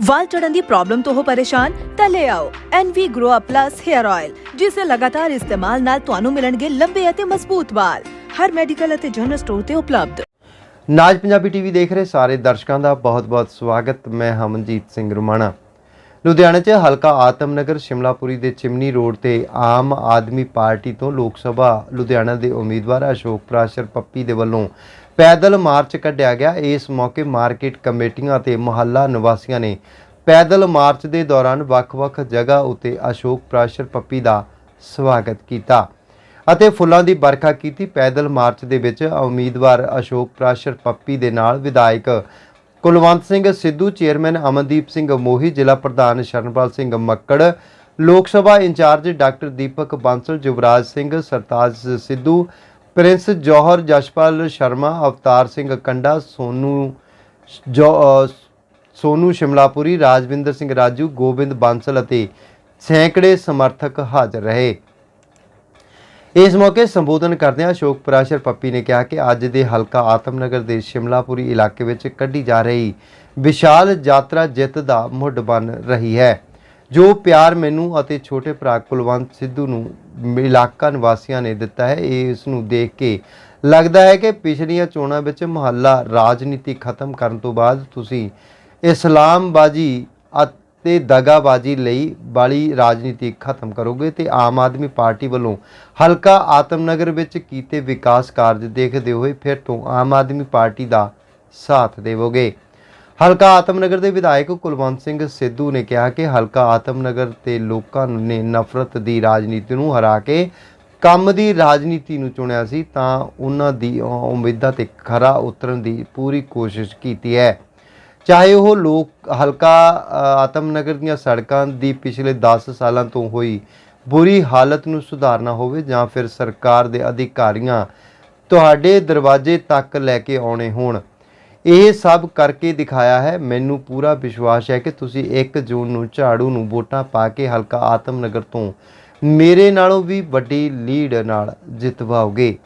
ਵਾਲ ਚੜਨ ਦੀ ਪ੍ਰੋਬਲਮ ਤੋਂ ਹੋ ਪਰੇਸ਼ਾਨ, ਤਾਂ ਲੈ ਆਓ NV Grow Up Plus Hair Oil ਜਿਸ ਦੇ ਲਗਾਤਾਰ ਇਸਤੇਮਾਲ ਨਾਲ ਤੁਹਾਨੂੰ ਮਿਲਣਗੇ ਲੰਬੇ ਅਤੇ ਮਜ਼ਬੂਤ ਵਾਲ। ਹਰ ਮੈਡੀਕਲ ਅਤੇ ਜਨਰਲ ਸਟੋਰ ਤੇ ਉਪਲਬਧ। ਨਾਜ ਪੰਜਾਬੀ ਟੀਵੀ ਦੇਖ ਰਹੇ ਸਾਰੇ ਦਰਸ਼ਕਾਂ ਦਾ ਬਹੁਤ-ਬਹੁਤ ਸਵਾਗਤ। ਮੈਂ ਹਮਨਜੀਤ ਸਿੰਘ ਰੁਮਾਣਾ। ਲੁਧਿਆਣਾ 'ਚ ਹਲਕਾ ਆਤਮਨਗਰ ਸ਼ਿਮਲਾਪੁਰੀ ਦੇ ਚਿਮਨੀ ਰੋਡ ਤੇ ਆਮ ਆਦਮੀ ਪਾਰਟੀ ਤੋਂ ਲੋਕ ਸਭਾ, ਲੁਧਿਆਣਾ ਦੇ ਉਮੀਦਵਾਰ ਅਸ਼ੋਕ ਪ੍ਰਾਸ਼ਰ ਪੱਪੀ ਦੇ ਵੱਲੋਂ ਪੈਦਲ ਮਾਰਚ ਕੱਢਿਆ ਗਿਆ। ਇਸ ਮੌਕੇ ਮਾਰਕੀਟ ਕਮੇਟੀਆਂ ਤੇ ਮੁਹੱਲਾ ਨਿਵਾਸੀਆਂ ਨੇ ਪੈਦਲ ਮਾਰਚ ਦੇ ਦੌਰਾਨ ਵੱਖ-ਵੱਖ ਜਗ੍ਹਾ ਉਤੇ ਅਸ਼ੋਕ ਪ੍ਰਾਸ਼ਰ ਪੱਪੀ ਦਾ ਸਵਾਗਤ ਕੀਤਾ ਅਤੇ ਫੁੱਲਾਂ ਦੀ ਵਰਖਾ ਕੀਤੀ। ਪੈਦਲ ਮਾਰਚ ਦੇ ਵਿੱਚ ਉਮੀਦਵਾਰ ਅਸ਼ੋਕ ਪ੍ਰਾਸ਼ਰ ਪੱਪੀ ਦੇ ਨਾਲ ਵਿਧਾਇਕ ਕੁਲਵੰਤ ਸਿੰਘ ਸਿੱਧੂ, ਚੇਅਰਮੈਨ ਅਮਨਦੀਪ ਸਿੰਘ ਮੋਹੀ, ਜ਼ਿਲ੍ਹਾ ਪ੍ਰਧਾਨ Sharanpal Singh Makkar, Lok Sabha incharge doctor Deepak Bansal Yuvraj Singh, Sartaj Sidhu Prince Johar Jashpal Sharma Avtar Singh Kanda Sonu ਜੋ ਅ, ਸੋਨੂ ਸ਼ਿਮਲਾਪੁਰੀ ਰਾਜਵਿੰਦਰ ਸਿੰਘ ਰਾਜੂ ਗੋਬਿੰਦ ਬਾਂਸਲ ਅਤੇ ਸੈਂਕੜੇ ਸਮਰਥਕ ਹਾਜ਼ਰ ਰਹੇ। ਇਸ ਮੌਕੇ ਸੰਬੋਧਨ ਕਰਦਿਆਂ ਅਸ਼ੋਕ ਪ੍ਰਾਸ਼ਰ ਪੱਪੀ ਨੇ ਕਿਹਾ ਕਿ ਅੱਜ ਦੇ ਹਲਕਾ ਆਤਮਨਗਰ ਦੇ ਸ਼ਿਮਲਾਪੁਰੀ ਇਲਾਕੇ ਵਿੱਚ ਕੱਢੀ ਜਾ ਰਹੀ ਵਿਸ਼ਾਲ ਯਾਤਰਾ ਜਿੱਤ ਦਾ ਮੁੱਢ ਬਣ ਰਹੀ ਹੈ। ਜੋ ਪਿਆਰ ਮੈਨੂੰ ਅਤੇ ਛੋਟੇ ਭਰਾ ਕੁਲਵੰਤ ਸਿੱਧੂ ਨੂੰ ਇਲਾਕਾ ਨਿਵਾਸੀਆਂ ਨੇ ਦਿੱਤਾ ਹੈ, ਇਹ ਇਸ ਨੂੰ ਦੇਖ ਕੇ ਲੱਗਦਾ ਹੈ ਕਿ ਪਿਛਲੀਆਂ ਚੋਣਾਂ ਵਿੱਚ ਮੁਹੱਲਾ ਰਾਜਨੀਤੀ ਖਤਮ ਕਰਨ ਤੋਂ ਬਾਅਦ ਤੁਸੀਂ ਇਸਲਾਮਬਾਜੀ ਅਤੇ ਦਗਾਬਾਜੀ ਲਈ ਵਾਲੀ ਰਾਜਨੀਤੀ ਖਤਮ ਕਰੋਗੇ ਤੇ ਆਮ ਆਦਮੀ ਪਾਰਟੀ ਵੱਲੋਂ ਹਲਕਾ ਆਤਮਨਗਰ ਵਿੱਚ ਕੀਤੇ ਵਿਕਾਸ ਕਾਰਜ ਦੇਖਦੇ ਹੋਏ ਫਿਰ ਤੋਂ ਆਮ ਆਦਮੀ ਪਾਰਟੀ ਦਾ ਸਾਥ ਦੇਵੋਗੇ। ਹਲਕਾ ਆਤਮਨਗਰ ਦੇ ਵਿਧਾਇਕ ਕੁਲਵੰਤ ਸਿੰਘ ਸਿੱਧੂ ਨੇ ਕਿਹਾ ਕਿ ਹਲਕਾ ਆਤਮਨਗਰ ਤੇ ਲੋਕਾਂ ਨੇ ਨਫ਼ਰਤ ਦੀ ਰਾਜਨੀਤੀ ਨੂੰ ਹਰਾ ਕੇ ਕੰਮ ਦੀ ਰਾਜਨੀਤੀ ਨੂੰ ਚੁਣਿਆ ਸੀ ਤਾਂ ਉਹਨਾਂ ਦੀ ਉਮੀਦਾਂ ਤੇ ਖਰਾ ਉਤਰਨ ਦੀ ਪੂਰੀ ਕੋਸ਼ਿਸ਼ ਕੀਤੀ ਹੈ। ਚਾਹੇ ਉਹ ਲੋਕ ਹਲਕਾ ਅ, ਆਤਮਨਗਰ ਦੀਆਂ ਸੜਕਾਂ ਦੀ ਪਿਛਲੇ 10 ਸਾਲਾਂ ਤੋਂ ਹੋਈ ਬੁਰੀ ਹਾਲਤ ਨੂੰ ਸੁਧਾਰਨਾ ਹੋਵੇ ਜਾਂ ਫਿਰ ਸਰਕਾਰ ਦੇ ਅਧਿਕਾਰੀਆਂ ਤੁਹਾਡੇ ਦਰਵਾਜ਼ੇ ਤੱਕ ਲੈ ਕੇ ਆਉਣੇ ਹੋਣ। ਇਹ ਸਭ ਕਰਕੇ ਦਿਖਾਇਆ ਹੈ, ਮੈਨੂੰ ਪੂਰਾ ਵਿਸ਼ਵਾਸ ਹੈ ਕਿ ਤੁਸੀਂ 1 ਜੂਨ ਨੂੰ ਝਾੜੂ ਨੂੰ ਵੋਟਾਂ ਪਾ ਕੇ ਹਲਕਾ ਆਤਮਨਗਰ ਤੋਂ ਮੇਰੇ ਨਾਲੋਂ ਵੀ ਵੱਡੀ ਲੀਡ ਨਾਲ ਜਿੱਤਵਾਓਗੇ